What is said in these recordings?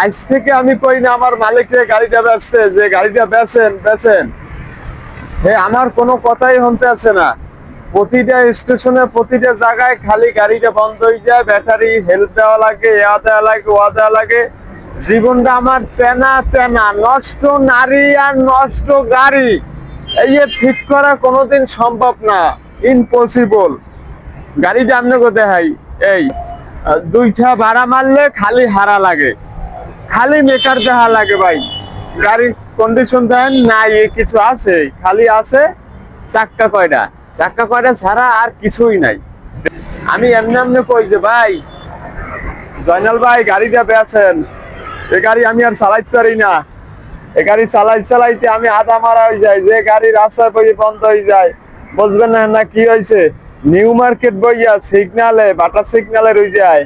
আজ থেকে আমি কই না, আমার মালিককে গাড়িটা বেচতে, যে গাড়িটা বেচেন বেচেন। হে, আমার কোনো কথাই শুনতে আছে না। প্রতিটা স্টেশনে, প্রতিটা জায়গায় খালি গাড়িটা বন্ধ হয়ে যায়, ব্যাটারি হেল্প দেওয়া লাগে এয়া দেওয়া লাগে ওয়া দেওয়া লাগে। জীবনটা আমার তেনা তেনা, নষ্ট নারী আর নষ্ট গাড়ি। এই যে ঠিক করা কোনোদিন সম্ভব না ইম্পসিবল গাড়ি জানলে কোথায় হাই এই, দুইটা ভাড়া মারলে খালি হারা লাগে। খালি মেকার দেখা লাগে ভাই। গাড়ির কন্ডিশন দেন না এ কিছু আছে, খালি আছে চাক্কা কয়টা। চাক্কা কয়টা ছাড়া আর কিছুই নাই। আমি এমনি এমনি কই যে, ভাই, জয়নাল ভাই গাড়িটা পেয়েছেন এ গাড়ি আমি আর চালাইতে পারি না। এ গাড়ি চালাই, চালাইতে আমি আধা মারা হয়ে যায় যে গাড়ি রাস্তায় বই বন্ধ হয়ে যায়, বুঝবেন না না কি হয়েছে? নিউ মার্কেট বইয়া সিগনালে বাটা সিগনালে রয়ে যায়।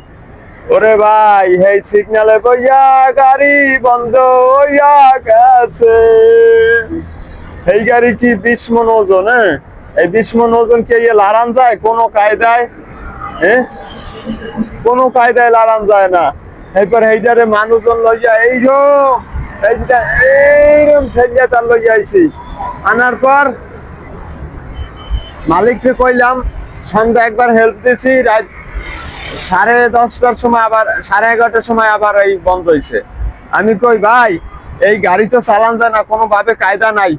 ওরে ভাই হেই সিগনালে বইয়া গাড়ি বন্ধ হইয়া গেছে। এই গাড়ি কি বিশ মন ওজন হ্যাঁ এই বিশ মন ওজন কে ইয়ে লারান যায়? কোনো কায়দায় হ্যাঁ কোনো কায়দায় লারান যায় না। এরপর এইটারে মানুষজন লইয়া এইরকম এইটা এইরকম ফেলিয়া তার লইয়া আইছি। আনার পর মালিককে কইলাম, সন্ধ্যা একবার হেল্প দিছি, রাত সাড়ে দশটার সময় আবার, সাড়ে এগারোটার সময় আবার এই বন্ধ হয়েছে আমি কই, ভাই, এই গাড়ি তো চালান যায় না কোনো ভাবে কায়দা নাই।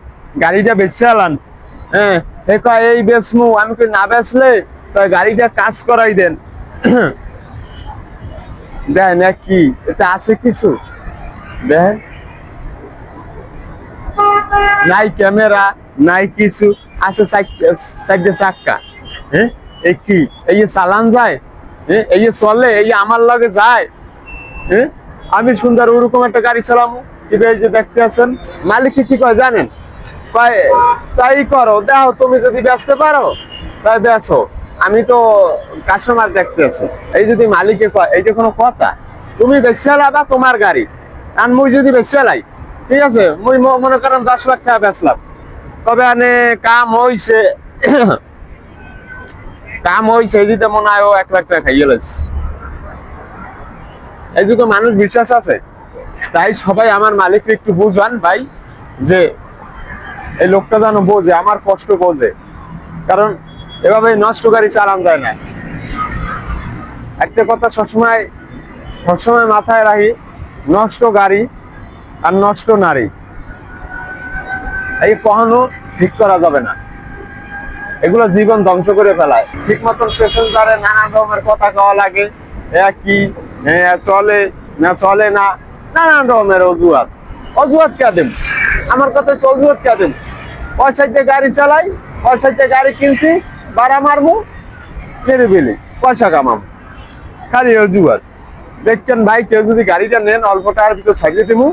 গাড়িটা বেচে আলান। হ্যাঁ এ কয়, এই বেচমু। আমি কই, না বেচলে তো গাড়িটা কাজ করাই দেন। দেন কি? এটা আছে কিছু? দেন। নাই ক্যামেরা, নাই কিছু। আছে সাইডে চাক্কা। হ্যাঁ এই কি? এই চালান যায় এই চলে, এই আমার লগে যায় আমি সুন্দর ওরকম একটা গাড়ি কিন্তু এই যে দেখতে আছেন মালিককে কি কয় জানেন? তাই করো দেখো তুমি যদি বেচতে পারো, তাই বেচো আমি তো কাস্টমার দেখতে আছি। এই যদি মালিকে কয় এইটা কোনো কথা, তুমি বেচে লাবা তোমার গাড়ি, আর মুই যদি বেচে লাই ঠিক আছে? মুই মনে করেন দশ লাখ টাকা বেচলাম। তবে আনে কাম হইছে কাম হইছে, এই দিতে মনে হয় ও এক লাখ টাকা খাইয়ে লাইছে। এই যুগে মানুষ বিশ্বাস আছে। তাই সবাই আমার মালিককে একটু বুঝান ভাই, যে এই লোকটা যেন বোঝে, আমার কষ্ট বোঝে। কারণ এভাবে নষ্ট গাড়ি চালান যায় না। একটা কথা সবসময় সবসময় মাথায় রাখি, নষ্ট গাড়ি আর নষ্ট নারী, এই কখনো ঠিক করা যাবে না। এগুলো জীবন ধ্বংস করে ফেলায়। ঠিক মতন প্যাসেঞ্জারে নানা রকমের কথা কওয়া লাগে কি চলে না চলে না নানান রকমের অজুহাত। অজুহাত কে দেব আমার কথা অজুহাত কে দেব পয়সাতে গাড়ি চালাই পয়সাতে গাড়ি কিনছি ভাড়া মারবো ছেড়ে দিলি পয়সা কামাম খালি অজুহাত। দেখছেন ভাই, কেউ যদি গাড়িটা নেন, অল্প টাকার ভিতর সাইকেল দেবো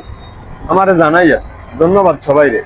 আমারে জানাইয়া। ধন্যবাদ সবাই রে